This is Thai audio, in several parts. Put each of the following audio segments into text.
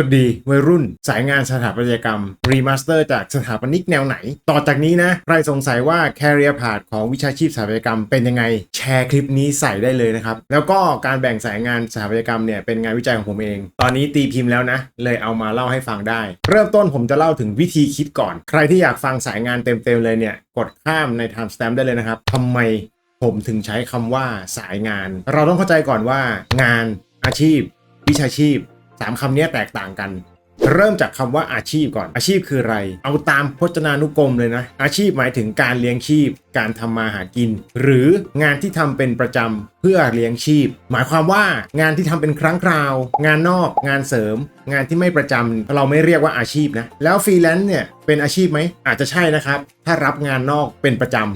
สวัสดีวัยรุ่นสายงานสถาปัตยกรรม รีมาสเตอร์จากสถาปนิกแนวไหน ต่อจากนี้นะ ใครสงสัยว่า Career Path ของวิชาชีพสถาปัตยกรรมเป็นยังไง แชร์คลิปนี้ใส่ได้เลยนะครับ แล้วก็การแบ่งสายงานสถาปัตยกรรมเนี่ยเป็นงานวิจัยของผมเอง ตอนนี้ตีพิมพ์แล้วนะ เลยเอามาเล่าให้ฟังได้ เริ่มต้นผมจะเล่าถึงวิธีคิดก่อน ใครที่อยากฟังสายงานเต็มๆเลยเนี่ยกดข้ามใน Time Stamp ได้เลยนะครับทำไมผมถึงใช้คำว่าสายงาน เราต้องเข้าใจก่อนว่างานอาชีพ วิชาชีพ สามคำนี้แตกต่างกัน เริ่มจากคำว่าอาชีพก่อน อาชีพคืออะไร เอาตามพจนานุกรมเลยนะ อาชีพหมายถึงการเลี้ยงชีพการทำมาหากิน หรืองานที่ทำเป็นประจำเพื่อเลี้ยงชีพ หมายความว่างานที่ทำเป็นครั้งคราว งานนอก งานเสริม งานที่ไม่ประจำเราไม่เรียกว่าอาชีพนะ แล้วฟรีแลนซ์เนี่ยเป็นอาชีพไหมอาจจะใช่นะครับ ถ้ารับงานนอกเป็นประจำ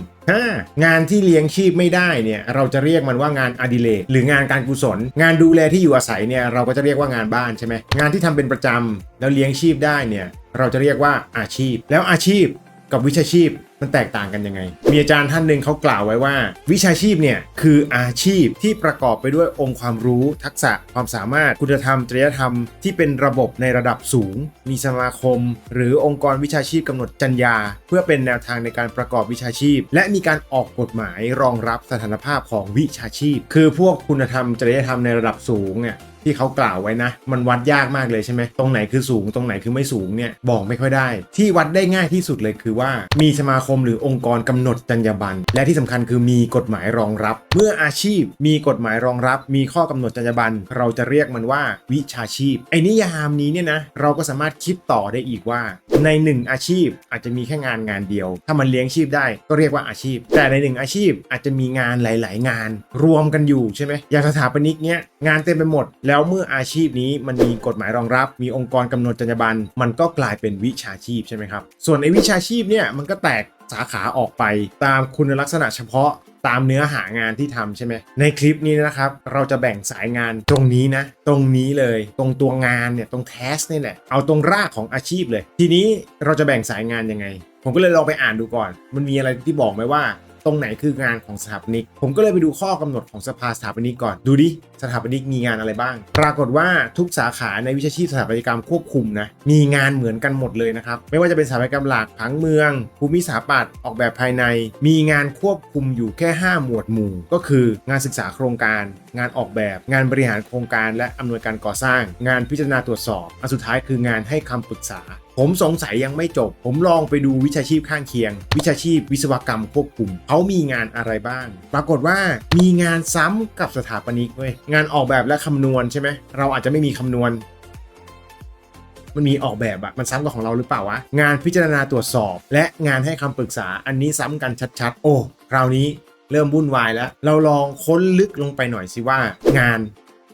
างานที่เลี้ยงชีพไม่ได้เนี่ยเราจะเรียกมันว่างานอดิเรกหรืองานการกุศล งานดูแลที่อยู่อาศัยเนี่ยเราก็จะเรียกว่างานบ้านใช่ไหมงานที่ทำเป็นประจำแล้วเลี้ยงชีพได้เนี่ยเราจะเรียกว่าอาชีพ แล้วอาชีพกับวิชาชีพ มันแตกต่างกันยังไง มีอาจารย์ท่านหนึ่งเขากล่าวไว้ว่า วิชาชีพเนี่ยคืออาชีพที่ประกอบไปด้วยองค์ความรู้ทักษะความสามารถคุณธรรม จริยธรรมที่เป็นระบบในระดับสูง มีสมาคม หรือองค์กรวิชาชีพกำหนดจรรยา เพื่อเป็นแนวทางในการประกอบวิชาชีพ และมีการออกกฎหมายรองรับสถานภาพของวิชาชีพ คือพวกคุณธรรมจริยธรรมในระดับสูงเนี่ย ที่เขากล่าวไว้นะ มันวัดยากมากเลยใช่ไหมตรงไหนคือสูงตรงไหนคือไม่สูงเนี่ยบอกไม่ค่อยได้ ที่วัดได้ง่ายที่สุดเลยคือว่า มีสมาคมหรือองค์กรกำหนดจรรยาบรรณและที่สำคัญคือมีกฎหมายรองรับ เมื่ออาชีพมีกฎหมายรองรับ มีข้อกำหนดจรรยาบรรณเราจะเรียกมันว่าวิชาชีพไอ้นิยามนี้เนี่ยนะเราก็สามารถคิดต่อได้อีกว่า ในหนึ่งอาชีพอาจจะมีแค่งานงานเดียว ถ้ามันเลี้ยงชีพได้ก็เรียกว่าอาชีพ แต่ในหนึ่งอาชีพอาจจะมีงานหลาย ๆ งาน รวมกันอยู่ใช่ไหมอย่างสถาปนิกเนี้ยงานเต็มไปหมดแแล้วเมื่ออาชีพนี้มันมีกฎหมายรองรับ มีองค์กรกำหนดจรรยาบรรณมันก็กลายเป็นวิชาชีพใช่ไหมครับ ส่วนในวิชาชีพเนี่ยมันก็แตกสาขาออกไปตามคุณลักษณะเฉพาะตามเนื้อหางานที่ทำใช่ไหมในคลิปนี้นะครับ เราจะแบ่งสายงานตรงนี้นะ ตรงนี้เลย ตรงตัวงานเนี่ยตรงแทสนี่แหละเอาตรงรากของอาชีพเลย ทีนี้เราจะแบ่งสายงานยังไง ผมก็เลยลองไปอ่านดูก่อน มันมีอะไรที่บอกไหมว่า ตรงไหนคืองานของสถาปนิก ผมก็เลยไปดูข้อกำหนดของสภาสถาปนิกก่อนดูดิ สถาปนิกมีงานอะไรบ้าง ปรากฏว่าทุกสาขาในวิชาชีพสถาปัตยกรรมควบคุมนะมีงานเหมือนกันหมดเลยนะครับไม่ว่าจะเป็นสถาปัตยกรรมหลักผังเมือง ภูมิสถาปัตย์ออกแบบภายใน มีงานควบคุมอยู่แค่ 5 หมวดหมู่ ก็คืองานศึกษาโครงการ งานออกแบบ งานบริหารโครงการ และอำนวยการก่อสร้าง งานพิจารณาตรวจสอบอันสุดท้ายคืองานให้คำปรึกษาผมสงสัยยังไม่จบ ผมลองไปดูวิชาชีพข้างเคียง วิชาชีพวิศวกรรมควบคุม เขามีงานอะไรบ้าง ปรากฏว่ามีงานซ้ำกับสถาปนิกเว้ยงานออกแบบและคำนวณใช่ไหมเราอาจจะไม่มีคำนวณ มันมีออกแบบอะมันซ้ำกับของเราหรือเปล่าวะงานพิจารณาตรวจสอบ และงานให้คำปรึกษาอันนี้ซ้ำกันชัดๆ โอ้คราวนี้เริ่มวุ่นวายแล้ว เราลองค้นลึกลงไปหน่อยสิว่า งาน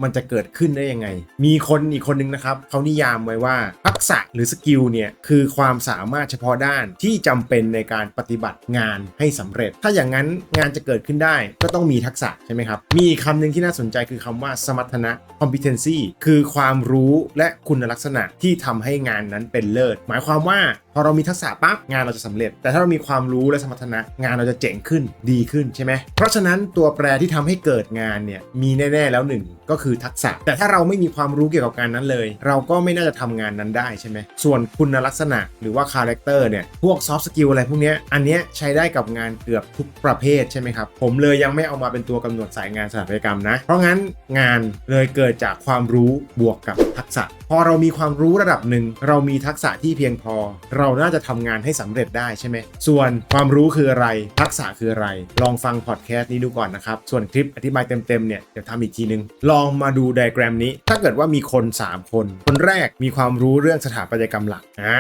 มันจะเกิดขึ้นได้ยังไง มีคนอีกคนนึงนะครับเขานิยามไว้ว่าทักษะหรือสกิลเนี่ยคือความสามารถเฉพาะด้านที่จำเป็นในการปฏิบัติงานให้สำเร็จ ถ้าอย่างนั้นงานจะเกิดขึ้นได้ก็ต้องมีทักษะใช่ไหมครับ มีคำหนึ่งที่น่าสนใจคือคำว่าสมรรถนะ competency คือความรู้และคุณลักษณะที่ทำให้งานนั้นเป็นเลิศ หมายความว่าพอเรามีทักษะปั๊บงานเราจะสำเร็จ แต่ถ้าเรามีความรู้และสมรรถนะงานเราจะเจ๋งขึ้นดีขึ้นใช่ไหมเพราะฉะนั้นตัวแปรที่ทำให้เกิดงานเนี่ยมีแน่ ๆ แล้วหนึ่ง ก็คือทักษะ แต่ถ้าเราไม่มีความรู้เกี่ยวกับการนั้นเลย เราก็ไม่น่าจะทำงานนั้นได้ใช่ไหมส่วนคุณลักษณะหรือว่าคาแรคเตอร์เนี่ยพวกซอฟต์สกิลอะไรพวกนี้อันเนี้ยใช้ได้กับงานเกือบทุกประเภทใช่ไหมครับ ผมเลยยังไม่เอามาเป็นตัวกำหนดสายงานสถาปัตยกรรมนะ เพราะงั้นงานเลยเกิดจากความรู้บวกกับทักษะ พอเรามีความรู้ระดับหนึ่ง เรามีทักษะที่เพียงพอ เราน่าจะทำงานให้สำเร็จได้ใช่ไหม ส่วนความรู้คืออะไร ทักษะคืออะไร ลองฟังพอดแคสต์นี้ดูก่อนนะครับ ส่วนคลิปอธิบายเต็มๆเนี่ยเดี๋ยวทำอีกทีนึง ลองมาดูไดแกรมนี้ ถ้าเกิดว่ามีคน 3 คน คนแรกมีความรู้เรื่องสถาปัตยกรรมหลักอ่า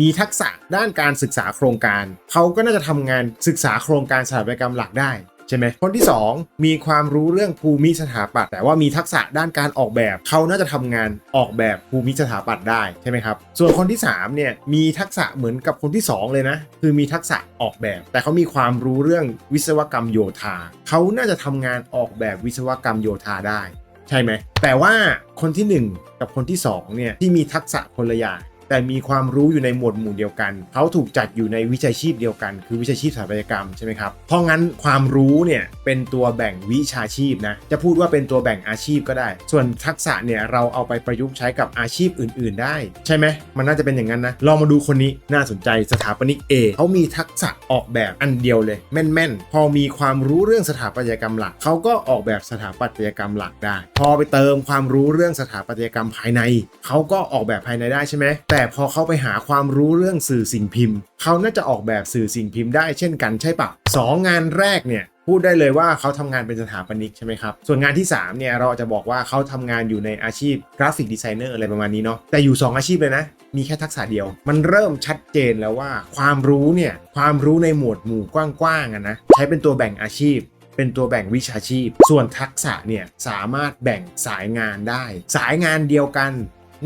มีทักษะด้านการศึกษาโครงการ เขาก็น่าจะทำงานศึกษาโครงการสถาปัตยกรรมหลักได้ ใช่ไหมคนที่ 2 มีความรู้เรื่องภูมิสถาปัตย์แต่ว่ามีทักษะด้านการออกแบบเขาน่าจะทำงานออกแบบภูมิสถาปัตย์ได้ใช่ไหมครับส่วนคนที่3เนี่ยมีทักษะเหมือนกับคนที่ 2 เลยนะ คือมีทักษะออกแบบ แต่เขามีความรู้เรื่องวิศวกรรมโยธาเขาน่าจะทำงานออกแบบวิศวกรรมโยธาได้ ใช่ไหมแต่ว่าคนที่ 1 กับคนที่2เนี่ยที่มีทักษะคนละอย่าง แต่มีความรู้อยู่ในหมวดหมู่เดียวกัน เขาถูกจัดอยู่ในวิชาชีพเดียวกัน คือวิชาชีพสถาปัตยกรรมใช่ไหมครับเพราะงั้นความรู้เนี่ยเป็นตัวแบ่งวิชาชีพนะ จะพูดว่าเป็นตัวแบ่งอาชีพก็ได้ ส่วนทักษะเนี่ยเราเอาไปประยุกต์ใช้กับอาชีพอื่น ๆ ได้ ใช่ไหม มันน่าจะเป็นอย่างนั้นนะ ลองมาดูคนนี้น่าสนใจสถาปนิก A เขามีทักษะออกแบบอันเดียวเลย แม่น ๆ พอมีความรู้เรื่องสถาปัตยกรรมหลัก เขาก็ออกแบบสถาปัตยกรรมหลักได้ พอไปเติมความรู้เรื่องสถาปัตยกรรมภายใน เขาก็ออกแบบภายในได้ใช่ไหม แต่พอเขาไปหาความรู้เรื่องสื่อสิ่งพิมพ์ เขาน่าจะออกแบบสื่อสิ่งพิมพ์ได้เช่นกันใช่ปะสองงานแรกเนี่ย พูดได้เลยว่าเขาทำงานเป็นสถาปนิกใช่ไหมครับ ส่วนงานที่3เนี่ยเราจะบอกว่าเขาทำงานอยู่ในอาชีพกราฟิกดีไซเนอร์อะไรประมาณนี้เนาะแต่อยู่ 2 อาชีพเลยนะ มีแค่ทักษะเดียว มันเริ่มชัดเจนแล้วว่า ความรู้เนี่ยความรู้ในหมวดหมู่กว้างๆอะนะใช้เป็นตัวแบ่งอาชีพเป็นตัวแบ่งวิชาชีพ ส่วนทักษะเนี่ยสามารถแบ่งสายงานได้ สายงานเดียวกัน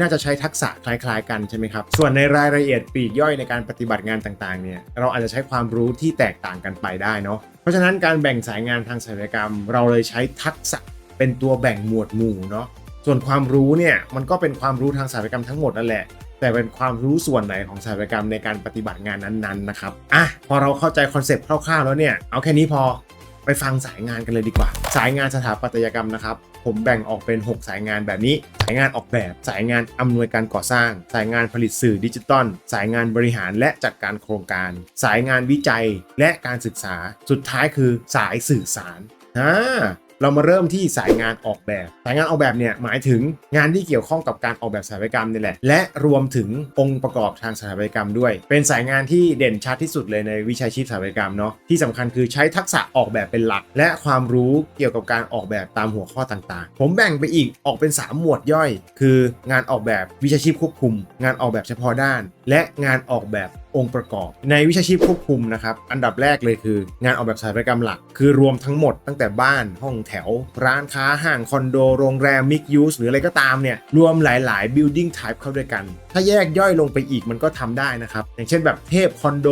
น่าจะใช้ทักษะคล้ายๆ กันใช่ไหมครับ ส่วนในรายละเอียดปีกย่อยในการปฏิบัติงานต่างๆเนี่ยเราอาจจะใช้ความรู้ที่แตกต่างกันไปได้เนาะ เพราะฉะนั้นการแบ่งสายงานทางศัลยกรรม เราเลยใช้ทักษะเป็นตัวแบ่งหมวดหมู่เนาะส่วนความรู้เนี่ยมันก็เป็นความรู้ทางศัลยกรรมทั้งหมดนั่นแหละแต่เป็นความรู้ส่วนไหนของศัลยกรรมในการปฏิบัติงานนั้นๆนะครับอะพอเราเข้าใจคอนเซปต์คร่าวๆแล้วเนี่ยเอาแค่นี้พอ ไปฟังสายงานกันเลยดีกว่า สายงานสถาปัตยกรรมนะครับ ผมแบ่งออกเป็น 6 สายงานแบบนี้ สายงานออกแบบ สายงานอำนวยการก่อสร้าง สายงานผลิตสื่อดิจิตอล สายงานบริหารและจัดการโครงการ สายงานวิจัยและการศึกษา สุดท้ายคือสายสื่อสารอ่า เรามาเริ่มที่สายงานออกแบบ สายงานออกแบบเนี่ยหมายถึงงานที่เกี่ยวข้องกับการออกแบบสถาปัตยกรรมนี่แหละ และรวมถึงองค์ประกอบทางสถาปัตยกรรมด้วย เป็นสายงานที่เด่นชัดที่สุดเลยในวิชาชีพสถาปัตยกรรมเนาะ ที่สำคัญคือใช้ทักษะออกแบบเป็นหลัก และความรู้เกี่ยวกับการออกแบบตามหัวข้อต่างๆ ผมแบ่งไปอีกออกเป็น 3 หมวดย่อย คืองานออกแบบวิชาชีพควบคุม งานออกแบบเฉพาะด้าน และงานออกแบบ องค์ประกอบ ในวิชาชีพควบคุมนะครับอันดับแรกเลยคืองานออกแบบสถาปัตยกรรมหลัก คือรวมทั้งหมดตั้งแต่บ้านห้องแถว ร้านค้าห้างคอนโดโรงแรมมิกยูสหรืออะไรก็ตามเนี่ยรวมหลายๆ building type เข้าด้วยกัน ถ้าแยกย่อยลงไปอีกมันก็ทำได้นะครับอย่างเช่นแบบเทพคอนโด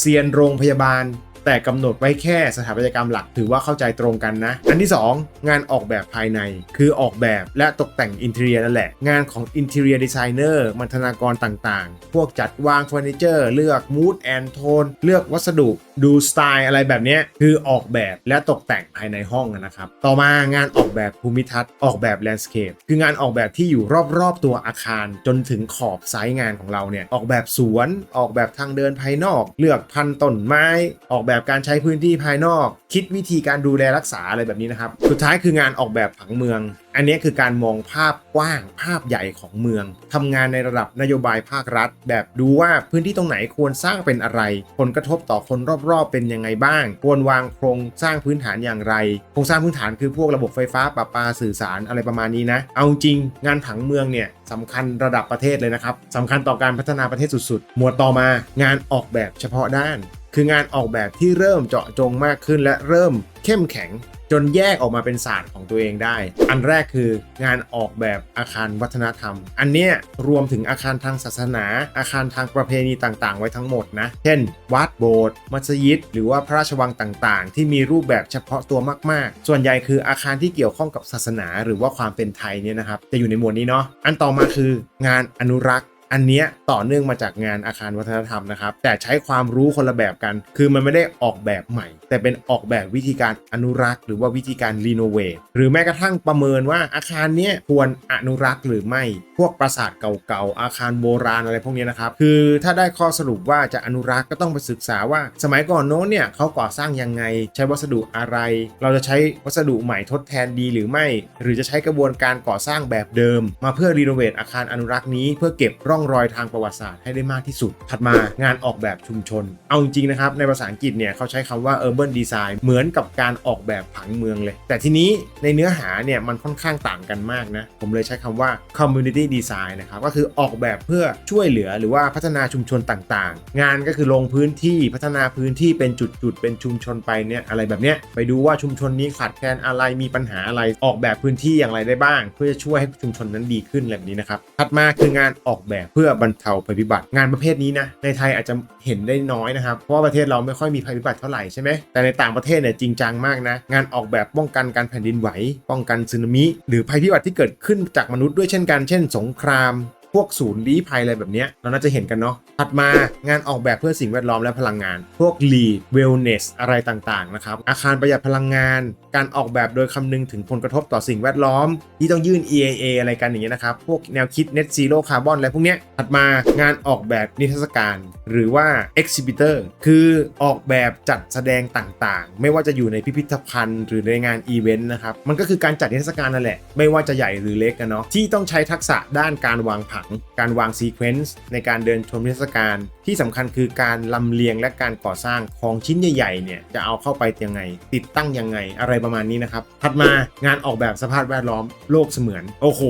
เซียนโรงพยาบาล แต่กำหนดไว้แค่สถาปัตยกรรมหลักถือว่าเข้าใจตรงกันนะ อันที่ 2 งานออกแบบภายใน คือออกแบบและตกแต่งอินเท i รียนั่นแหละ งานของอินเท i รียดีไซเนอร์มันธนากรต่างๆ พวกจัดวางเฟอร์นิเจอร์เลือกมูดแอนโทนเลือกวัสดุดูสไตล์อะไรแบบนี้คือออกแบบและตกแต่งภายในห้องนะครับ ต่อมางานออกแบบภูมิทัศน์ออกแบบแลนด์สเคปคืองานออกแบบที่อยู่รอบๆตัวอาคารจนถึงขอบไซต์งานของเราเนี่ยออกแบบสวนออกแบบทางเดินภายนอก เลือกพันธุ์ต้นไม้ออกแบบแบบการใช้พื้นที่ภายนอก คิดวิธีการดูแลรักษาอะไรแบบนี้นะครับ สุดท้ายคืองานออกแบบผังเมือง อันนี้คือการมองภาพกว้างภาพใหญ่ของเมืองทำงานในระดับนโยบายภาครัฐ แบบดูว่าพื้นที่ตรงไหนควรสร้างเป็นอะไร ผลกระทบต่อคนรอบๆ เป็นยังไงบ้าง ควรวางโครงสร้างพื้นฐานอย่างไร โครงสร้างพื้นฐานคือพวกระบบไฟฟ้าประปาสื่อสารอะไรประมาณนี้นะ เอาจริงงานผังเมืองเนี่ยสำคัญระดับประเทศเลยนะครับสำคัญต่อการพัฒนาประเทศสุดๆ หมวดต่อมางานออกแบบเฉพาะด้าน คืองานออกแบบที่เริ่มเจาะจงมากขึ้นและเริ่มเข้มแข็งจนแยกออกมาเป็นศาสตร์ของตัวเองได้ อันแรกคืองานออกแบบอาคารวัฒนธรรม อันเนี้ยรวมถึงอาคารทางศาสนา อาคารทางประเพณีต่างๆ ไว้ทั้งหมดนะ เช่น วัดโบสถ์ มัสยิด หรือว่าพระราชวังต่างๆ ที่มีรูปแบบเฉพาะตัวมากๆ ส่วนใหญ่คืออาคารที่เกี่ยวข้องกับศาสนา หรือว่าความเป็นไทยเนี่ยนะครับ จะอยู่ในหมวดนี้เนาะ อันต่อมาคืองานอนุรักษ์ อันเนี้ยต่อเนื่องมาจากงานอาคารวัฒนธรรมนะครับ แต่ใช้ความรู้คนละแบบกัน คือมันไม่ได้ออกแบบใหม่ แต่เป็นออกแบบวิธีการอนุรักษ์ หรือว่าวิธีการรีโนเวทหรือแม้กระทั่งประเมินว่าอาคารเนี้ยควรอนุรักษ์หรือไม่ พวกปราสาทเก่าๆ อาคารโบราณอะไรพวกนี้นะครับ คือถ้าได้ข้อสรุปว่าจะอนุรักษ์ก็ต้องไปศึกษาว่า สมัยก่อนโน้นเนี่ยเขาก่อสร้างยังไง ใช้วัสดุอะไร เราจะใช้วัสดุใหม่ทดแทนดีหรือไม่ หรือจะใช้กระบวนการก่อสร้างแบบเดิม มาเพื่อรีโนเวทอาคารอนุรักษ์นี้เพื่อเก็บร่องรอยทางประวัติศาสตร์ให้ได้มากที่สุด ถัดมางานออกแบบชุมชน เอาจริงๆนะครับในภาษาอังกฤษเนี่ยเขาใช้คำว่า urban design เหมือนกับการออกแบบผังเมืองเลย แต่ทีนี้ในเนื้อหาเนี่ยมันค่อนข้างต่างกันมากนะ ผมเลยใช้คำว่า community design นะครับก็คือออกแบบเพื่อช่วยเหลือหรือว่าพัฒนาชุมชนต่างๆ งานก็คือลงพื้นที่พัฒนาพื้นที่เป็นจุดๆเป็นชุมชนไปเนี่ยอะไรแบบเนี้ยไปดูว่าชุมชนนี้ขาดแคลนอะไรมีปัญหาอะไรออกแบบพื้นที่อย่างไรได้บ้าง เพื่อจะช่วยให้ชุมชนนั้นดีขึ้นแบบนี้นะครับถัดมาคืองานออกแบบเพื่อบรรเทาภัยพิบัติ งานประเภทนี้นะในไทยอาจจะเห็นได้น้อยนะครับเพราะว่าประเทศเราไม่ค่อยมีภัยพิบัติเท่าไหร่ใช่ไหมแต่ในต่างประเทศเนี่ยจริงจังมากนะงานออกแบบป้องกันการแผ่นดินไหว ป้องกันสึนามิ หรือภัยพิบัติที่เกิดขึ้นจากมนุษย์ด้วยเช่นกันเช่น สงครามพวกศูนย์ลี้ภัยอะไรแบบนี้เราน่าจะเห็นกันเนาะ ถัดมางานออกแบบเพื่อสิ่งแวดล้อมและพลังงาน พวก lead wellness อะไรต่างๆนะครับ อาคารประหยัดพลังงาน การออกแบบโดยคำนึงถึงผลกระทบต่อสิ่งแวดล้อม ที่ต้องยื่น EAA อะไรกันอย่างเงี้ยนะครับ พวกแนวคิด net zero carbon อะไรพวกเนี้ยถัดมางานออกแบบนิทรรศการ หรือว่า exhibitor คือออกแบบจัดแสดงต่างๆ ไม่ว่าจะอยู่ในพิพิธภัณฑ์ หรือในงานอีเวนต์นะครับ มันก็คือการจัดนิทรรศการนั่นแหละ ไม่ว่าจะใหญ่หรือเล็กกันเนาะที่ต้องใช้ทักษะด้านการวางผัง การวางซีเควนซ์ในการเดินชมนิทรรศการ ที่สำคัญคือการลำเลียงและการก่อสร้างของชิ้นใหญ่ๆเนี่ยจะเอาเข้าไปยังไง ติดตั้งยังไงอะไรประมาณนี้นะครับ ถัดมางานออกแบบสภาพแวดล้อมโลกเสมือน โอ้โห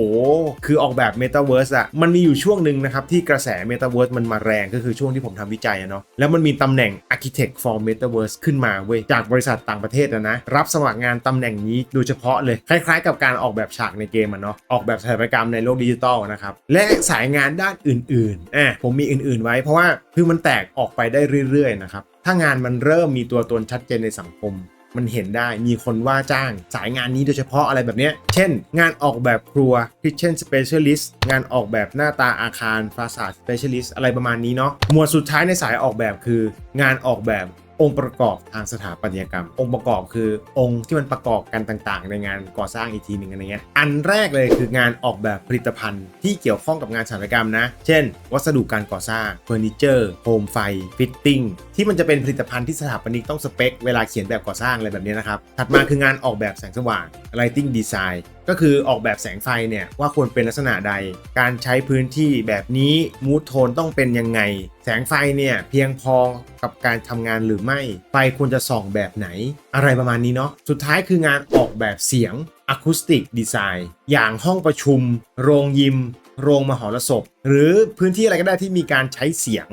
คือออกแบบเมตาเวิร์สอะมันมีอยู่ช่วงหนึ่งนะครับ ที่กระแสเมตาเวิร์สมันมาแรงก็คือช่วงที่ผมทำวิจัยเนาะแล้วมันมีตำแหน่ง Architect for Metaverse ขึ้นมาเว้ยจากบริษัทต่างประเทศนะนะรับสมัครงานตำแหน่งนี้โดยเฉพาะเลย คล้ายๆ กับการออกแบบฉากในเกมอะเนาะออกแบบสถาปัตยกรรมในโลกดิจิตอลนะครับและสายงานด้านอื่นๆอะผมมีอื่นๆไว้เพราะว่าคือมันแตกออกไปได้เรื่อยๆนะครับถ้างานมันเริ่มมีตัวตนชัดเจนในสังคม มันเห็นได้มีคนว่าจ้างสายงานนี้โดยเฉพาะอะไรแบบเนี้ยเช่น งานออกแบบครัว Kitchen Specialist งานออกแบบหน้าตาอาคารฟาสาด Specialist อะไรประมาณนี้เนาะหมวดสุดท้ายในสายออกแบบคือ งานออกแบบองค์ประกอบทางสถาปัตยกรรม องค์ประกอบคือองค์ที่มันประกอบกันต่างๆ ในงานก่อสร้างอีกทีหนึ่งอะไรเงี้ยอันแรกเลยคืองานออกแบบผลิตภัณฑ์ที่เกี่ยวข้องกับงานสถาปัตยกรรมนะ เช่น วัสดุการก่อสร้างเฟอร์นิเจอร์โฮมไฟ ฟิตติ้ง ที่มันจะเป็นผลิตภัณฑ์ที่สถาปนิกต้องสเปค เวลาเขียนแบบก่อสร้างอะไรแบบนี้นะครับ ถัดมาคืองานออกแบบแสงสว่าง lighting design ก็คือออกแบบแสงไฟเนี่ยว่าควรเป็นลักษณะใด การใช้พื้นที่แบบนี้มูทโทนต้องเป็นยังไง แสงไฟเนี่ยเพียงพอกับการทำงานหรือไม่ ไฟควรจะส่องแบบไหน อะไรประมาณนี้เนาะ สุดท้ายคืองานออกแบบเสียงอะคูสติกดีไซน์อย่างห้องประชุม โรงยิม โรงมหรสพ หรือพื้นที่อะไรก็ได้ที่มีการใช้เสียง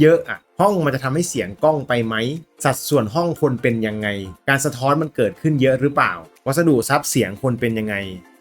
เยอะๆอะ ห้องมันจะทำให้เสียงกล้องไปไหม สัดส่วนห้องควรเป็นยังไง การสะท้อนมันเกิดขึ้นเยอะหรือเปล่า วัสดุซับเสียงควรเป็นยังไง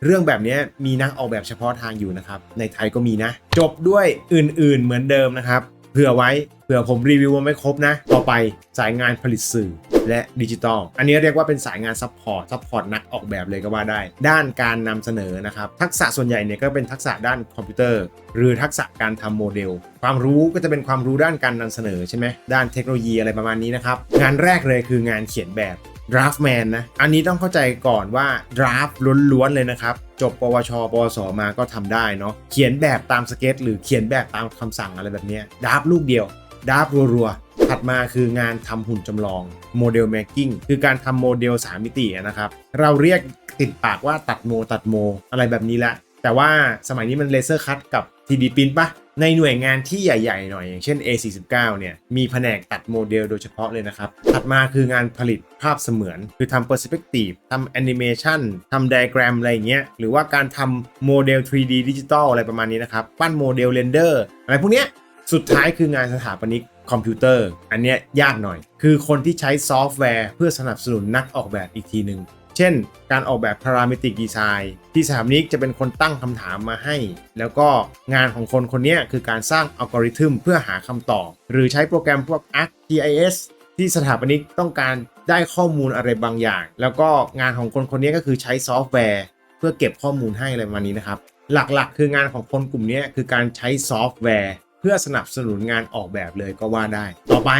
เรื่องแบบนี้มีนักออกแบบเฉพาะทางอยู่นะครับ ในไทยก็มีนะ จบด้วยอื่นๆเหมือนเดิมนะครับ เผื่อไว้เผื่อผมรีวิวมาไม่ครบนะ ต่อไปสายงานผลิตสื่อและดิจิตอลอันนี้เรียกว่าเป็นสายงานซัพพอร์ตซัพพอร์ตนักออกแบบเลยก็ว่าได้ ด้านการนำเสนอนะครับ ทักษะส่วนใหญ่เนี่ยก็เป็นทักษะด้านคอมพิวเตอร์ หรือทักษะการทำโมเดล ความรู้ก็จะเป็นความรู้ด้านการนำเสนอใช่ไหมด้านเทคโนโลยีอะไรประมาณนี้นะครับงานแรกเลยคืองานเขียนแบบ draftman นะ อันนี้ต้องเข้าใจก่อนว่า draft ล้วนๆเลยนะครับ จบปวช ปวส มาก็ทำได้เนาะ เขียนแบบตามสเก็ต หรือเขียนแบบตามคำสั่งอะไรแบบนี้ย draft ลูกเดียว draft รัวๆ ถัดมาคืองานทำหุ่นจำลอง model making คือการทำโมเดล 3 มิตินะครับ เราเรียกติดปากว่าตัดโมตัดโม อะไรแบบนี้แหละ แต่ว่าสมัยนี้มันเลเซอร์คัตกับ 3D print ปะ ในหน่วยงานที่ใหญ่ ๆ หน่อยอย่างเช่น A49 เนี่ยมีแผนกตัดโมเดลโดยเฉพาะเลยนะครับ ถัดมาคืองานผลิตภาพเสมือน คือทำ perspective ทำ animation ทำ diagram อะไรอย่างเงี้ยหรือว่าการทำโมเดล 3D ดิจิตอลอะไรประมาณนี้นะครับ ปั้นโมเดลเรนเดอร์อะไรพวกเนี้ยสุดท้ายคืองานสถาปนิกคอมพิวเตอร์ อันเนี้ยยากหน่อย คือคนที่ใช้ซอฟต์แวร์เพื่อสนับสนุนนักออกแบบอีกทีหนึ่ง เช่น การออกแบบ parametric design ที่สถาปนิกจะเป็นคนตั้งคำถามมาให้ แล้วก็งานของคนคนนี้คือการสร้างอัลกอริทึมเพื่อหาคำตอบ หรือใช้โปรแกรมพวก ArcGIS ที่สถาปนิกต้องการได้ข้อมูลอะไรบางอย่าง แล้วก็งานของคนคนนี้ก็คือใช้ซอฟต์แวร์ เพื่อเก็บข้อมูลให้อะไรมานี้นะครับ หลักๆ คืองานของคนกลุ่มนี้คือการใช้ซอฟต์แวร์ เพื่อสนับสนุนงานออกแบบเลยก็ว่าได้ ต่อไป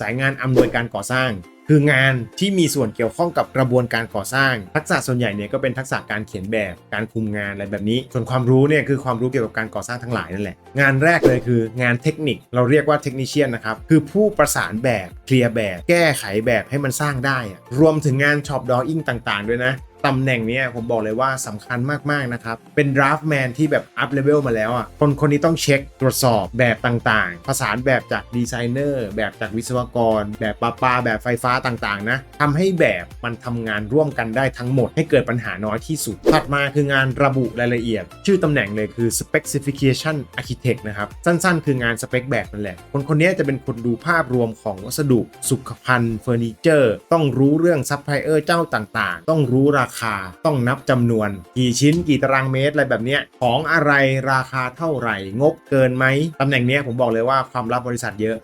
สายงานอำนวยการก่อสร้าง คืองานที่มีส่วนเกี่ยวข้องกับกระบวนการก่อสร้าง ทักษะส่วนใหญ่เนี่ยก็เป็นทักษะการเขียนแบบการคุมงานอะไรแบบนี้ ส่วนความรู้เนี่ยคือความรู้เกี่ยวกับการก่อสร้างทั้งหลายนั่นแหละ งานแรกเลยคืองานเทคนิคเราเรียกว่าเทคนิชเชียนนะครับคือผู้ประสานแบบเคลียร์แบบ แก้ไขแบบให้มันสร้างได้ รวมถึงงานช็อปดออิ่งต่าง ๆ ด้วยนะตำแหน่งนี้ผมบอกเลยว่าสำคัญมาก ๆ นะครับ เป็นดราฟแมนที่แบบอัพเลเวลมาแล้วอะคนคนนี้ต้องเช็คตรวจสอบแบบต่างๆประสานแบบจากดีไซเนอร์แบบจากวิศวกร แบบปาปาแบบไฟฟ้าต่างๆ นะทำให้แบบมันทำงานร่วมกันได้ทั้งหมด ให้เกิดปัญหาน้อยที่สุด ถัดมาคืองานระบุรายละเอียด ชื่อตำแหน่งเลยคือ specification architect นะครับ สั้นๆ คืองานสเปคแบบนั่นแหละ คนคนนี้จะเป็นคนดูภาพรวมของวัสดุสุขภัณฑ์เฟอร์นิเจอร์ ต้องรู้เรื่องซัพพลายเออร์เจ้าต่างๆ ต้องรู้ราคาต้องนับจำนวน กี่ชิ้นกี่ตารางเมตรอะไรแบบเนี้ยของอะไรราคาเท่าไหร่ งบเกินไหมตำแหน่งเนี้ยผมบอกเลยว่าความลับบริษัทเยอะ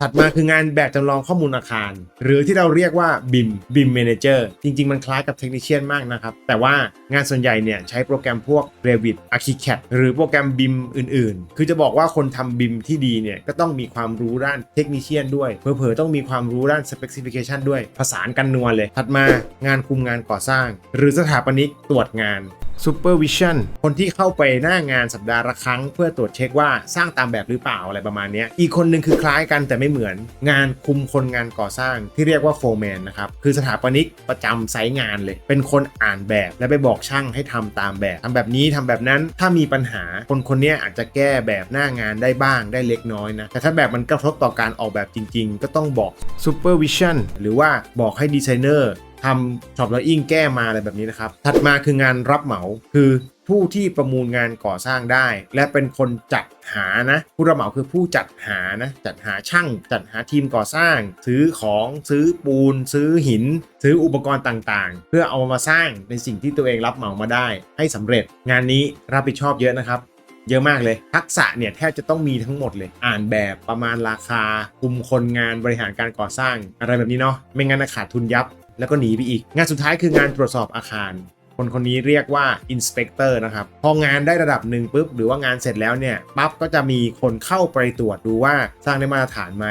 ถัดมาคืองานแบบจำลองข้อมูลอาคาร หรือที่เราเรียกว่า BIM BIM Manager จริง ๆ มันคล้ายกับ Technician มากนะครับ แต่ว่างานส่วนใหญ่เนี่ยใช้โปรแกรมพวก Revit ArchiCAD หรือโปรแกรม BIM อื่น ๆ คือจะบอกว่าคนทำ BIM ที่ดีเนี่ยก็ต้องมีความรู้ด้าน Technician ด้วยเผลอๆต้องมีความรู้ด้าน Specification ด้วยผสานกันนัวเลย ถัดมางานคุมงานก่อสร้างหรือสถาปนิกตรวจงาน Supervision คนที่เข้าไปหน้างานสัปดาห์ละครั้ง เพื่อตรวจเช็คว่าสร้างตามแบบหรือเปล่าอะไรประมาณนี้อีกคนหนึ่งคือคล้ายกันแต่ไม่เหมือนงานคุมคนงานก่อสร้างที่เรียกว่าโฟแมนนะครับ คือสถาปนิกประจำไซต์งานเลย เป็นคนอ่านแบบและไปบอกช่างให้ทำตามแบบทำแบบนี้ทำแบบนั้นถ้ามีปัญหาคนคนนี้อาจจะแก้แบบหน้างานได้บ้างได้เล็กน้อยนะแต่ถ้าแบบมันกระทบต่อการออกแบบจริง ๆ ก็ต้องบอก Supervision หรือว่าบอกให้ดีไซเนอร์ ทำช็อปแล้วอิงแก้มาอะไรแบบนี้นะครับ ถัดมาคืองานรับเหมาคือผู้ที่ประมูลงานก่อสร้างได้ และเป็นคนจัดหานะ ผู้รับเหมาคือผู้จัดหานะจัดหาช่าง จัดหาทีมก่อสร้าง ซื้อของซื้อปูน ซื้อหิน ซื้ออุปกรณ์ต่างๆ เพื่อเอามาสร้างในสิ่งที่ตัวเองรับเหมามาได้ ให้สำเร็จ งานนี้รับผิดชอบเยอะนะครับเยอะมากเลย ทักษะเนี่ยแทบจะต้องมีทั้งหมดเลย อ่านแบบประมาณราคาคุมคนงานบริหารการก่อสร้างอะไรแบบนี้เนาะไม่งั้นขาดทุนยับ แล้วก็หนีไปอีก งานสุดท้ายคืองานตรวจสอบอาคาร คนคนนี้เรียกว่าอินสเปกเตอร์นะครับ พองานได้ระดับหนึ่งปุ๊บ หรือว่างานเสร็จแล้วเนี่ย ปั๊บก็จะมีคนเข้าไปตรวจดูว่าสร้างได้มาตรฐานไหม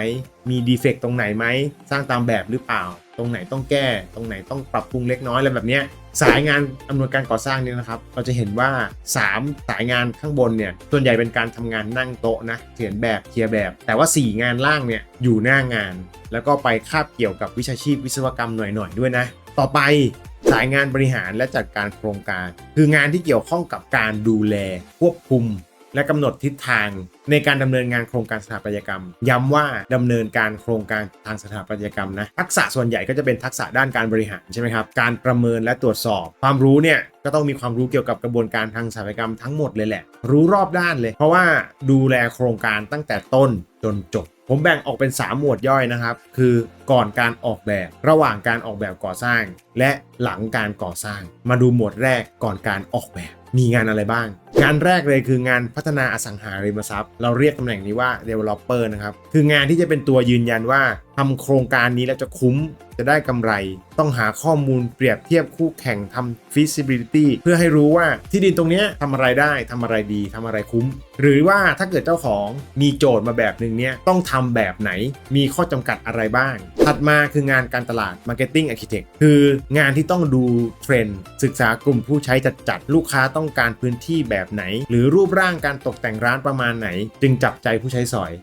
มีดีเฟกตรงไหนไหม สร้างตามแบบหรือเปล่า ตรงไหนต้องแก้ ตรงไหนต้องปรับปรุงเล็กน้อยอะไรแบบเนี้ย สายงานอำนวยการก่อสร้างเนี่ยนะครับ เราจะเห็นว่า 3 สายงานข้างบนเนี่ยส่วนใหญ่เป็นการทำงานนั่งโต๊ะนะเขียนแบบเคลียร์แบบ แต่ว่า 4 งานล่างเนี่ยอยู่หน้างาน แล้วก็ไปคาบเกี่ยวกับวิชาชีพวิศวกรรมหน่อยๆด้วยนะ ต่อไปสายงานบริหารและจัดการโครงการ คืองานที่เกี่ยวข้องกับการดูแลควบคุม และกำหนดทิศทางในการดำเนินงานโครงการสถาปัตยกรรม ย้ำว่าดำเนินการโครงการทางสถาปัตยกรรมนะทักษะส่วนใหญ่ก็จะเป็นทักษะด้านการบริหารใช่ไหมครับการประเมินและตรวจสอบ ความรู้เนี่ยก็ต้องมีความรู้เกี่ยวกับกระบวนการทางสถาปัตยกรรมทั้งหมดเลยแหละ รู้รอบด้านเลย เพราะว่าดูแลโครงการตั้งแต่ต้นจนจบผมแบ่งออกเป็น 3 หมวดย่อยนะครับ คือก่อนการออกแบบ ระหว่างการออกแบบก่อสร้าง และหลังการก่อสร้าง มาดูหมวดแรกก่อนการออกแบบ มีงานอะไรบ้าง งานแรกเลยคืองานพัฒนาอสังหาริมทรัพย์ เราเรียกตำแหน่งนี้ว่า developer นะครับ คืองานที่จะเป็นตัวยืนยันว่า ทำโครงการนี้แล้วจะคุ้มจะได้กำไร ต้องหาข้อมูลเปรียบเทียบคู่แข่งทำ feasibility เพื่อให้รู้ว่าที่ดินตรงนี้ทำอะไรได้ทำอะไรดีทำอะไรคุ้ม หรือว่าถ้าเกิดเจ้าของมีโจทย์มาแบบหนึ่งเนี้ยต้องทำแบบไหน มีข้อจำกัดอะไรบ้าง ถัดมาคืองานการตลาด marketing architect คืองานที่ต้องดูเทรนด์ศึกษากลุ่มผู้ใช้จัดจัดลูกค้าต้องการพื้นที่แบบไหน หรือรูปร่างการตกแต่งร้านประมาณไหน จึงจับใจผู้ใช้สอย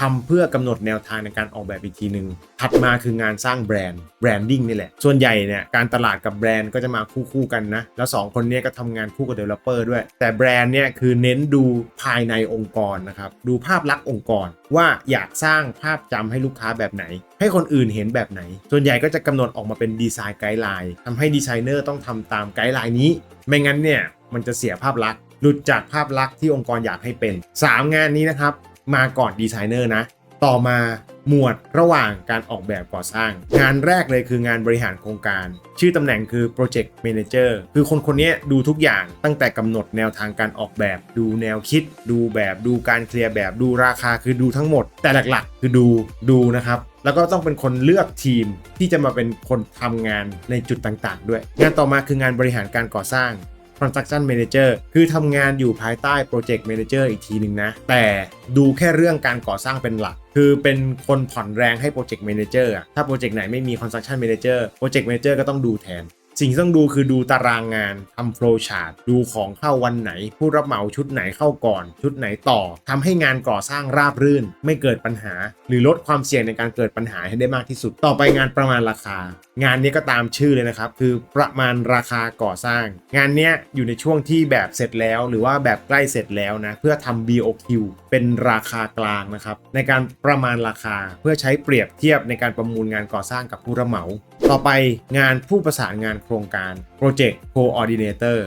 ทำเพื่อกำหนดแนวทางในการออกแบบอีกทีหนึ่งถัดมาคืองานสร้างแบรนด์แบรนดิ้งนี่แหละ ส่วนใหญ่เนี่ยการตลาดกับแบรนด์ก็จะมาคู่คู่ๆกันนะ แล้ว 2 คนนี้ก็ทำงานคู่กับ Developer ด้วย แต่แบรนด์เนี่ยคือเน้นดูภายในองค์กรนะครับ ดูภาพลักษณ์องค์กร ว่าอยากสร้างภาพจำให้ลูกค้าแบบไหน ให้คนอื่นเห็นแบบไหน ส่วนใหญ่ก็จะกำหนดออกมาเป็นดีไซน์ไกด์ไลน์ทำให้ดีไซเนอร์ต้องทำตามไกด์ไลน์นี้ ไม่งั้นเนี่ยมันจะเสียภาพลักษณ์หลุดจากภาพลักษณ์ที่องค์กรอยากให้เป็น 3 งานนี้นะครับ มาก่อนดีไซเนอร์นะ ต่อมาหมวดระหว่างการออกแบบก่อสร้าง งานแรกเลยคืองานบริหารโครงการ ชื่อตำแหน่งคือ Project Manager คือคนคนนี้ดูทุกอย่างตั้งแต่กำหนดแนวทางการออกแบบ ดูแนวคิด ดูแบบดูการเคลียร์แบบดูราคาคือดูทั้งหมด แต่หลักๆ คือดูดูนะครับแล้วก็ต้องเป็นคนเลือกทีมที่จะมาเป็นคนทำงานในจุดต่างๆ ด้วย งานต่อมาคืองานบริหารการก่อสร้าง Construction Manager คือทำงานอยู่ภายใต้ Project Manager อีกทีหนึ่งนะ แต่ดูแค่เรื่องการก่อสร้างเป็นหลัก คือเป็นคนผ่อนแรงให้ Project Manager อะถ้าโปรเจกต์ไหนไม่มี Construction Manager Project Manager ก็ต้องดูแทนสิ่งที่ต้องดูคือดูตารางงานทำ flow chart ดูของเข้าวันไหน ผู้รับเหมาชุดไหนเข้าก่อน ชุดไหนต่อทำให้งานก่อสร้างราบรื่น ไม่เกิดปัญหา หรือลดความเสี่ยงในการเกิดปัญหาให้ได้มากที่สุด ต่อไปงานประมาณราคา งานนี้ก็ตามชื่อเลยนะครับ คือประมาณราคาก่อสร้าง งานนี้อยู่ในช่วงที่แบบเสร็จแล้วหรือว่าแบบใกล้เสร็จแล้วนะ เพื่อทำ BOQ เป็นราคากลางนะครับ ในการประมาณราคาเพื่อใช้เปรียบเทียบในการประมูลงานก่อสร้างกับผู้รับเหมา ต่อไปงานผู้ประสานงานโครงการ Project Coordinator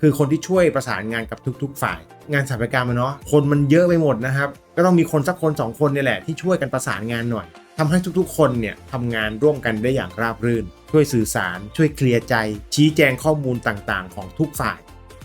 คือคนที่ช่วยประสานงานกับทุก ๆ ฝ่าย งานสถาปัตยกรรมเนาะคนมันเยอะไปหมดนะครับ ก็ต้องมีคนสักคนสองคนนี่แหละที่ช่วยกันประสานงานหน่อย ทำให้ทุกๆ คนเนี่ยทำงานร่วมกันได้อย่างราบรื่น ช่วยสื่อสาร ช่วยเคลียร์ใจ ชี้แจงข้อมูลต่างๆ ของทุกฝ่าย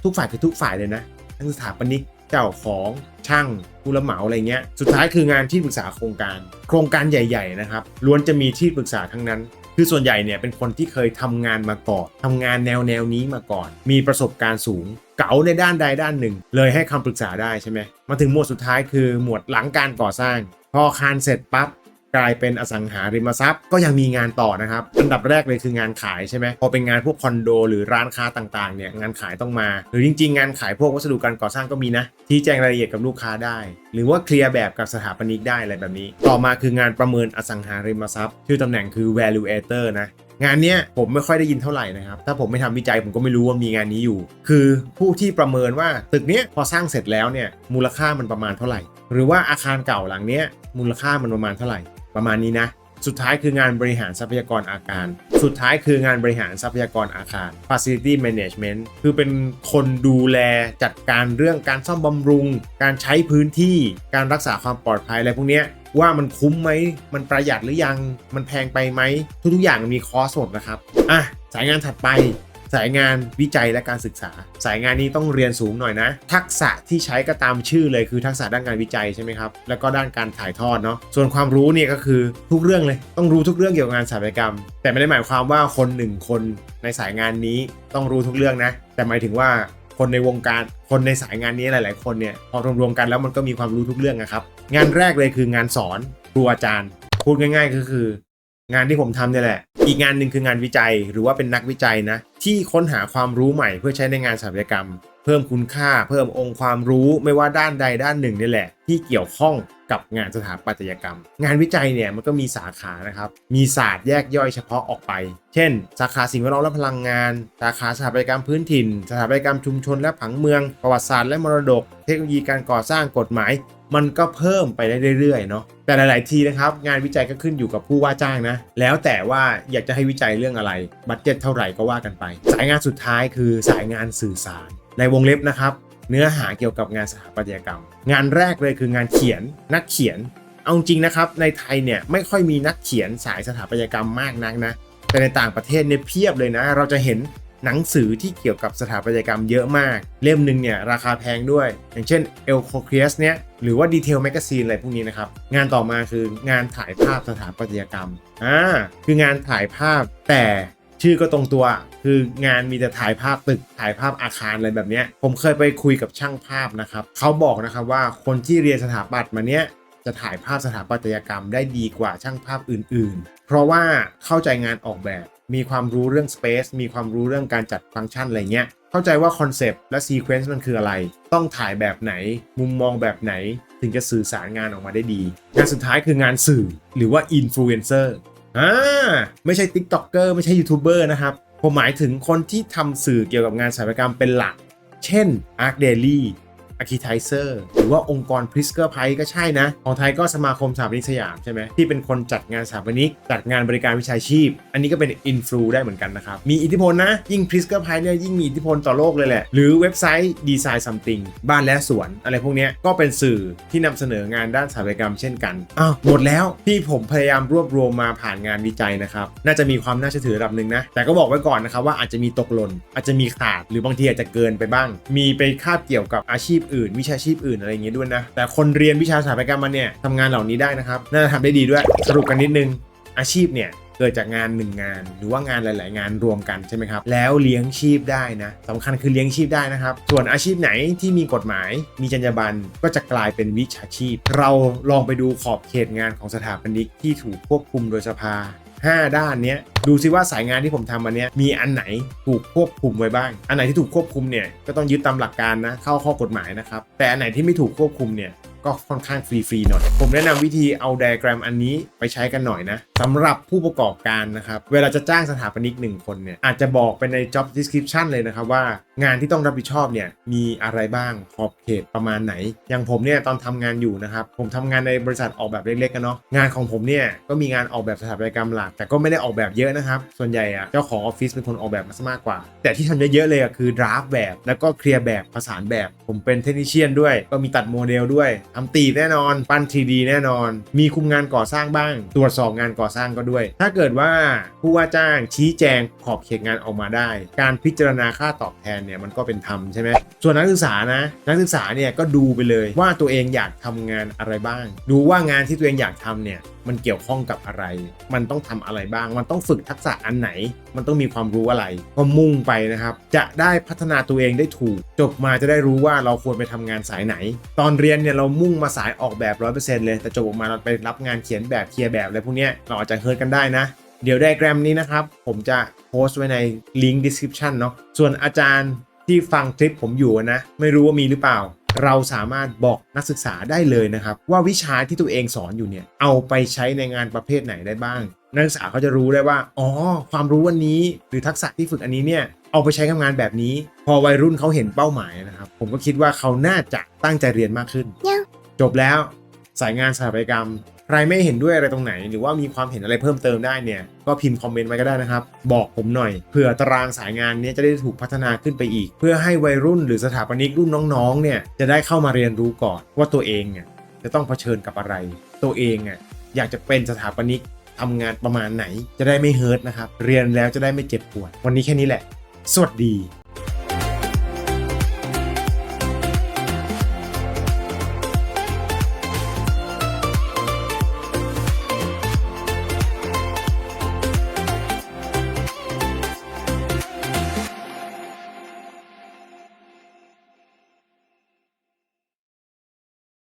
ทุกฝ่ายคือทุกฝ่ายเลยนะ ทั้งสถาปนิกเจ้าของช่างผู้รับเหมาอะไรเงี้ย สุดท้ายคืองานที่ปรึกษาโครงการ โครงการใหญ่ ๆ นะครับล้วนจะมีที่ปรึกษาทั้งนั้น คือส่วนใหญ่เนี่ยเป็นคนที่เคยทำงานมาก่อนทำงานแนวแนวนี้มาก่อน มีประสบการณ์สูง เก๋าในด้านใดด้านหนึ่ง เลยให้คำปรึกษาได้ใช่ไหมมาถึงหมวดสุดท้ายคือหมวดหลังการก่อสร้าง พอคารเสร็จปั๊บ กลายเป็นอสังหาริมทรัพย์ ก็ยังมีงานต่อนะครับ อันดับแรกเลยคืองานขายใช่ไหมพอเป็นงานพวกคอนโด หรือร้านค้าต่างๆเนี่ยงานขายต้องมา หรือจริง ๆ งานขายพวกวัสดุการก่อสร้างก็มีนะที่แจ้งรายละเอียดกับลูกค้าได้ หรือว่าเคลียร์แบบกับสถาปนิกได้อะไรแบบนี้ ต่อมาคืองานประเมินอสังหาริมทรัพย์ชื่อตำแหน่งคือ valuator นะงานเนี้ยผมไม่ค่อยได้ยินเท่าไหร่นะครับ ถ้าผมไม่ทำวิจัยผมก็ไม่รู้ว่ามีงานนี้อยู่ คือผู้ที่ประเมินว่าตึกเนี้ยพอสร้างเสร็จแล้วเนี่ยมูลค่ามันประมาณเท่าไหร่ หรือว่าอาคารเก่าหลังเนี้ยมูลค่ามันประมาณเท่าไหร่ ประมาณนี้นะ สุดท้ายคืองานบริหารทรัพยากรอาคาร สุดท้ายคืองานบริหารทรัพยากรอาคาร facility management คือเป็นคนดูแลจัดการเรื่องการซ่อมบำรุง การใช้พื้นที่ การรักษาความปลอดภัยอะไรพวกนี้ว่ามันคุ้มไหม มันประหยัดหรือยัง มันแพงไปไหม ทุกๆอย่างมีคอสหมดนะครับ อะ สายงานถัดไป สายงานวิจัยและการศึกษา สายงานนี้ต้องเรียนสูงหน่อยนะ ทักษะที่ใช้ก็ตามชื่อเลยคือทักษะด้านการวิจัยใช่ไหมครับแล้วก็ด้านการถ่ายทอดเนาะส่วนความรู้เนี่ยก็คือทุกเรื่องเลยต้องรู้ทุกเรื่องเกี่ยวกับงานสถาปัตยกรรม แต่ไม่ได้หมายความว่าคนหนึ่งคนในสายงานนี้ต้องรู้ทุกเรื่องนะ แต่หมายถึงว่าคนในวงการคนในสายงานนี้หลาย ๆ คนเนี่ยพอรวมๆกันแล้วมันก็มีความรู้ทุกเรื่องนะครับ งานแรกเลยคืองานสอนครูอาจารย์ พูดง่าย ๆ ก็คือ งานที่ผมทำเนี่ยแหละ อีกงานหนึ่งคืองานวิจัยหรือว่าเป็นนักวิจัยนะ ที่ค้นหาความรู้ใหม่เพื่อใช้ในงานสถาปัตยกรรม เพิ่มคุณค่า เพิ่มองค์ความรู้ไม่ว่าด้านใดด้านหนึ่งนี่แหละ ที่เกี่ยวข้องกับงานสถาปัตยกรรม งานวิจัยเนี่ยมันก็มีสาขานะครับ มีศาสตร์แยกย่อยเฉพาะออกไป เช่น สาขาสิ่งแวดล้อมและพลังงาน สาขาสถาปัตยกรรมพื้นถิ่น สถาปัตยกรรมชุมชนและผังเมือง ประวัติศาสตร์และมรดก เทคโนโลยีการก่อสร้างกฎหมาย มันก็เพิ่มไปได้เรื่อยๆเนาะแต่หลาย ๆ ทีนะครับ งานวิจัยก็ขึ้นอยู่กับผู้ว่าจ้างนะ แล้วแต่ว่าอยากจะให้วิจัยเรื่องอะไร บัตเจ็ตเท่าไหร่ก็ว่ากันไป สายงานสุดท้ายคือสายงานสื่อสาร ในวงเล็บนะครับ เนื้อหาเกี่ยวกับงานสถาปัตยกรรม งานแรกเลยคืองานเขียนนักเขียน เอาจริงนะครับ ในไทยเนี่ยไม่ค่อยมีนักเขียนสายสถาปัตยกรรมมากนักนะ แต่ในต่างประเทศเนี่ยเพียบเลยนะ เราจะเห็น หนังสือที่เกี่ยวกับสถาปัตยกรรมเยอะมาก เล่มหนึ่งเนี่ยราคาแพงด้วย อย่างเช่น e l c o c r e u s เนี่ยหรือว่า Detail Magazine อะไรพวกนี้นะครับ งานต่อมาคืองานถ่ายภาพสถาปัตยกรรมอ่าคืองานถ่ายภาพแต่ชื่อก็ตรงตัวคืองานมีแต่ถ่ายภาพตึกถ่ายภาพอาคารอะไรแบบนี้ผมเคยไปคุยกับช่างภาพนะครับเขาบอกนะครับว่าคนที่เรียนสถาปัตย์มาเนี้ยจะถ่ายภาพสถาปัตยกรรมได้ดีกว่าช่างภาพอื่น ๆ เพราะว่าเข้าใจงานออกแบบ มีความรู้เรื่อง Space มีความรู้เรื่องการจัดฟังก์ชันอะไรเงี้ย เข้าใจว่าคอนเซปต์และซีเควนซ์มันคืออะไร ต้องถ่ายแบบไหน มุมมองแบบไหน ถึงจะสื่อสารงานออกมาได้ดี งานสุดท้ายคืองานสื่อหรือว่าอินฟลูเอนเซอร์อ่าไม่ใช่ TikToker ไม่ใช่ยูทูบเบอร์นะครับ ผมหมายถึงคนที่ทำสื่อเกี่ยวกับงานสถาปัตยกรรมเป็นหลัก เช่น Arc Daily อาร์คิไทเซอร์หรือว่าองค์กรพริสเกอร์ไพก็ใช่นะ ของไทยก็สมาคมสถาปนิกสยามใช่ไหมที่เป็นคนจัดงานสถาปนิก จัดงานบริการวิชาชีพ อันนี้ก็เป็นอินฟลูได้เหมือนกันนะครับ มีอิทธิพลนะ ยิ่งพริสเกอร์ไพเนี่ยยิ่งมีอิทธิพลต่อโลกเลยแหละ หรือเว็บไซต์ดีไซน์ซัมติงบ้านและสวน อะไรพวกนี้ก็เป็นสื่อที่นำเสนองานด้านสถาปัตยกรรมเช่นกันอ้าวหมดแล้วที่ผมพยายามรวบรวมมาผ่านงานวิจัยนะครับน่าจะมีความน่าเชื่อถือระดับหนึ่งนะแต่ก็บอกไว้ก่อนนะครับว่าอาจจะมีตกหล่นอาจจะมีขาดหรือบางทีอาจจะเกินไปบ้าง มีไปคาบเกี่ยวกับอาชีพอื่น วิชาชีพอื่นอะไรอย่างเงี้ยด้วยนะ แต่คนเรียนวิชาสถาปัตยกรรมมาเนี่ยทำงานเหล่านี้ได้นะครับ น่าจะทำได้ดีด้วย สรุปกันนิดนึง อาชีพเนี่ยเกิดจากงานหนึ่งงาน หรือว่างานหลาย ๆ งานรวมกันใช่ไหมครับ แล้วเลี้ยงชีพได้นะสำคัญคือเลี้ยงชีพได้นะครับ ส่วนอาชีพไหนที่มีกฎหมาย มีจรรยาบรรณก็จะกลายเป็นวิชาชีพ เราลองไปดูขอบเขตงานของสถาปนิกที่ถูกควบคุมโดยสภา 5 ด้านเนี้ยดูซิว่าสายงานที่ผมทำมาเนี้ยมีอันไหนถูกควบคุมไว้บ้าง อันไหนที่ถูกควบคุมเนี่ยก็ต้องยึดตามหลักการนะเข้าข้อกฎหมายนะครับแต่อันไหนที่ไม่ถูกควบคุมเนี่ย ก็ค่อนข้างฟรีๆหน่อย ผมแนะนำวิธีเอาไดอะแกรมอันนี้ไปใช้กันหน่อยนะสำหรับผู้ประกอบการนะครับ เวลาจะจ้างสถาปนิกหนึ่งคนเนี่ยอาจจะบอกไปใน job description เลยนะครับว่างานที่ต้องรับผิดชอบเนี่ยมีอะไรบ้างขอบเขตประมาณไหน อย่างผมเนี่ยตอนทำงานอยู่นะครับ ผมทำงานในบริษัทออกแบบเล็กๆกันเนาะงานของผมเนี่ยก็มีงานออกแบบสถาปัตยกรรมหลัก แต่ก็ไม่ได้ออกแบบเยอะนะครับ ส่วนใหญ่อะเจ้าของออฟฟิศเป็นคนออกแบบมาซะมากกว่า แต่ที่ทำเยอะๆเลยอะคือดราฟแบบ แล้วก็เคลียร์แบบประสานแบบ ผมเป็นเทคนิชเชียนด้วย ก็มีตัดโมเดลด้วยทำตีแน่นอน ปั้น 3D แน่นอน มีคุมงานก่อสร้างบ้าง ตรวจสอบงานก่อสร้างก็ด้วย ถ้าเกิดว่าผู้ว่าจ้างชี้แจงขอบเขตงานออกมาได้ การพิจารณาค่าตอบแทนเนี่ยมันก็เป็นธรรมใช่ไหมส่วนนักศึกษานะ นักศึกษาเนี่ยก็ดูไปเลยว่าตัวเองอยากทำงานอะไรบ้าง ดูว่างานที่ตัวเองอยากทำเนี่ย มันเกี่ยวข้องกับอะไร มันต้องทำอะไรบ้าง มันต้องฝึกทักษะอันไหน มันต้องมีความรู้อะไร ก็มุ่งไปนะครับ จะได้พัฒนาตัวเองได้ถูก จบมาจะได้รู้ว่าเราควรไปทำงานสายไหน ตอนเรียนเนี่ยเรามุ่งมาสายออกแบบ 100%เลย แต่จบออกมาเราไปรับงานเขียนแบบเคลียร์แบบอะไรพวกเนี้ยเราอาจจะเฮิร์ตกันได้นะเดี๋ยวไดแกรมนี้นะครับ ผมจะโพสต์ไว้ในลิงก์ description เนาะส่วนอาจารย์ที่ฟังคลิปผมอยู่นะ ไม่รู้ว่ามีหรือเปล่า เราสามารถบอกนักศึกษาได้เลยนะครับ ว่าวิชาที่ตัวเองสอนอยู่เนี่ยเอาไปใช้ในงานประเภทไหนได้บ้าง นักศึกษาเขาจะรู้ได้ว่าอ๋อความรู้วันนี้ หรือทักษะที่ฝึกอันนี้เนี่ยเอาไปใช้กับงานแบบนี้ พอวัยรุ่นเขาเห็นเป้าหมายนะครับ ผมก็คิดว่าเขาน่าจะตั้งใจเรียนมากขึ้นยังจบแล้วสายงานสถาปัตยกรรม ใครไม่เห็นด้วยอะไรตรงไหน หรือว่ามีความเห็นอะไรเพิ่มเติมได้เนี่ย ก็พิมพ์คอมเมนต์ไว้ก็ได้นะครับ บอกผมหน่อยเผื่อตารางสายงานนี้จะได้ถูกพัฒนาขึ้นไปอีก เพื่อให้วัยรุ่นหรือสถาปนิกรุ่นน้องๆเนี่ยจะได้เข้ามาเรียนรู้ก่อนว่าตัวเองเนี่ยจะต้องเผชิญกับอะไร ตัวเองอะอยากจะเป็นสถาปนิกทำงานประมาณไหน จะได้ไม่เฮิร์ตนะครับเรียนแล้วจะได้ไม่เจ็บปวด วันนี้แค่นี้แหละ สวัสดี